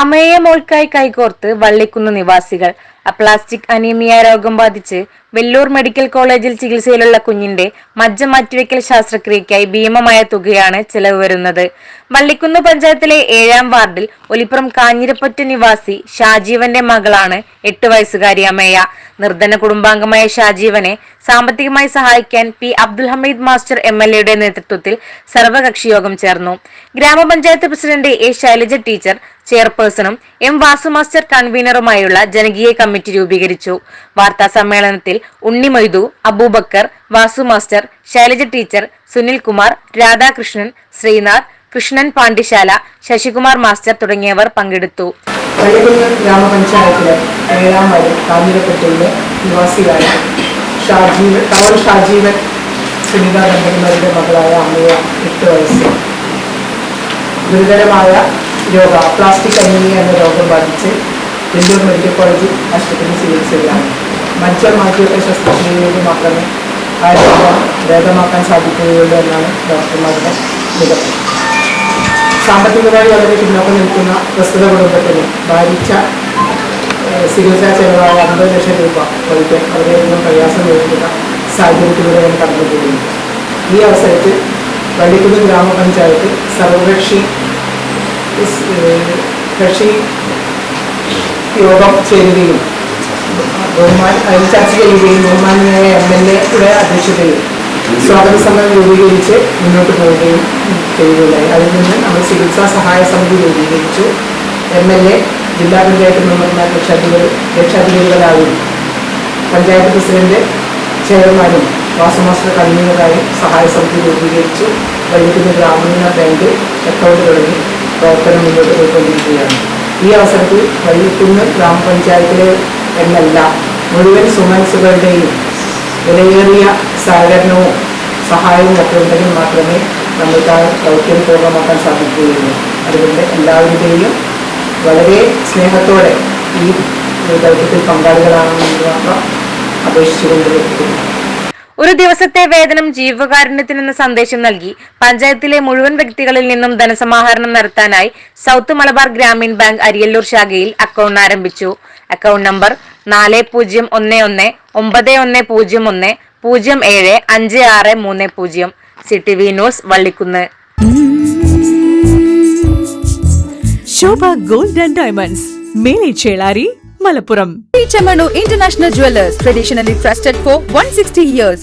അമേയ മോൾക്കായി കൈകോർത്ത് വള്ളിക്കുന്ന് നിവാസികൾ. Aplastic anaemia രോഗം ബാധിച്ച് വെല്ലൂർ മെഡിക്കൽ കോളേജിൽ ചികിത്സയിലുള്ള കുഞ്ഞിന്റെ മജ്ജ മാറ്റിവെക്കൽ ശാസ്ത്രക്രിയയ്ക്കായി ഭീമമായ തുകയാണ് ചെലവ് വരുന്നത്. വള്ളിക്കുന്ന് പഞ്ചായത്തിലെ ഏഴാം വാർഡിൽ ഒലിപ്പുറം കാഞ്ഞിരപ്പറ്റ നിവാസി ഷാജീവന്റെ മകളാണ് എട്ട് വയസ്സുകാരി അമ്മയ നിർധന കുടുംബാംഗമായ ഷാജീവനെ സാമ്പത്തികമായി സഹായിക്കാൻ P Abdul Hameed master M L എയുടെ നേതൃത്വത്തിൽ സർവകക്ഷി യോഗം ചേർന്നു. ഗ്രാമപഞ്ചായത്ത് പ്രസിഡന്റ് എ ശൈലജ ടീച്ചർ ചെയർപേഴ്സണും എം വാസു മാസ്റ്റർ കൺവീനറുമായുള്ള ജനകീയ കമ്മിറ്റി രൂപീകരിച്ചു. വാർത്താ സമ്മേളനത്തിൽ Unni Moithu Aboobacker Vasu master Shailaja teacher Sunilkumar Radhakrishnan Sreenath Krishnan Pandisala Sasikumar master തുടങ്ങിയവർ പങ്കെടുത്തു. ഗ്രാമപഞ്ചായത്തിലെ ഏഴാം സുനിത ദമ്പതിമാരുടെ മകളായ അമ്മയ എട്ട് വയസ്സ്. ഗുരുതരമായ രോഗ പ്ലാസ്റ്റിക് അനീമിയ എന്ന രോഗം ബാധിച്ച് വെല്ലൂർ മെഡിക്കൽ കോളേജിൽ ആശുപത്രിയിൽ ചികിത്സയിലാണ്. മജ്ജ മാറ്റിവെക്കൽ ശസ്ത്രക്രിയയിലൂടെ മാത്രമേ ആ രോഗം ഭേദമാക്കാൻ സാധിക്കുകയുള്ളൂ എന്നാണ് ഡോക്ടർമാരുടെ നിഗമനം. സാമ്പത്തികമായി വളരെ പിന്നോക്കം നിൽക്കുന്ന പ്രസ്തുത കുടുംബത്തിന് ഭാരിച്ച ചികിത്സാ ചെലവായ അൻപത് ലക്ഷം രൂപ വഹിക്കാൻ വളരെയധികം പ്രയാസം നേരിടുന്ന സാഹചര്യത്തിലൂടെയാണ് കടന്നു പോകുന്നു ഈ അവസരത്തിൽ വള്ളിക്കുന്ന് ഗ്രാമപഞ്ചായത്ത് സർവകക്ഷി കക്ഷി യോഗം ചേരുകയും ബഹുമാൻ അതിൽ ചർച്ച ചെയ്യുകയും ബഹുമാനായ എം എൽ എയുടെ അധ്യക്ഷതയിൽ സ്വാഗത സമരം രൂപീകരിച്ച് മുന്നോട്ട് പോവുകയും ചെയ്യുകയുണ്ടായി. അതിൽ നിന്ന് നമ്മൾ ചികിത്സാ സഹായ സമിതി രൂപീകരിച്ചു. എം എൽ എ ജില്ലാ പഞ്ചായത്ത് മെമ്പർമാർ രക്ഷാധികാരി രക്ഷാധികാരികളായും പഞ്ചായത്ത് പ്രസിഡന്റ് ചെയർമാനും വാസമാസ്റ്റർ കൺവീനറായും സഹായ സമിതി രൂപീകരിച്ചു. വൈകിട്ട് ഗ്രാമീണ ബാങ്ക് അക്കൗണ്ട് തുടങ്ങി. പ്രവർത്തനം മുന്നോട്ട് പോയിക്കൊണ്ടിരിക്കുകയാണ് ഈ അവസരത്തിൽ വൈകിട്ടുന്ന് ഗ്രാമപഞ്ചായത്തിലെ എന്നല്ല മുഴുവൻ സുമൻസുകളുടെയും വിലയേറിയ സഹകരണവും സഹായവും ഒക്കെ ഉണ്ടെങ്കിൽ മാത്രമേ നമുക്ക് ആ ദൗത്യം പൂർണമാക്കാൻ സാധിക്കുകയുള്ളൂ. അതുകൊണ്ട് എല്ലാവരുടെയും വളരെ സ്നേഹത്തോടെ ഈ ദൗത്യത്തിൽ പങ്കാളികളാണെന്ന് മാത്രം അപേക്ഷിച്ചുകൊണ്ടിരിക്കുന്നു ഒരു ദിവസത്തെ വേതനം ജീവകാരുണ്യത്തിനെന്ന സന്ദേശം നൽകി പഞ്ചായത്തിലെ മുഴുവൻ വ്യക്തികളിൽ നിന്നും ധനസമാഹരണം നടത്താനായി സൗത്ത് മലബാർ ഗ്രാമീൺ ബാങ്ക് അരിയല്ലൂർ ശാഖയിൽ അക്കൗണ്ട് ആരംഭിച്ചു. അക്കൗണ്ട് നമ്പർ നാല് പൂജ്യം ഒന്ന് ഒന്ന് ഒമ്പത് ഒന്ന് പൂജ്യം ഒന്ന് പൂജ്യം ഏഴ് അഞ്ച് ആറ് മൂന്ന് പൂജ്യം. C T V news Vallikkunnu. Shobha gold and diamonds Melechelari Malappuram. Chamanu International Jewelers, traditionally trusted for 160 years.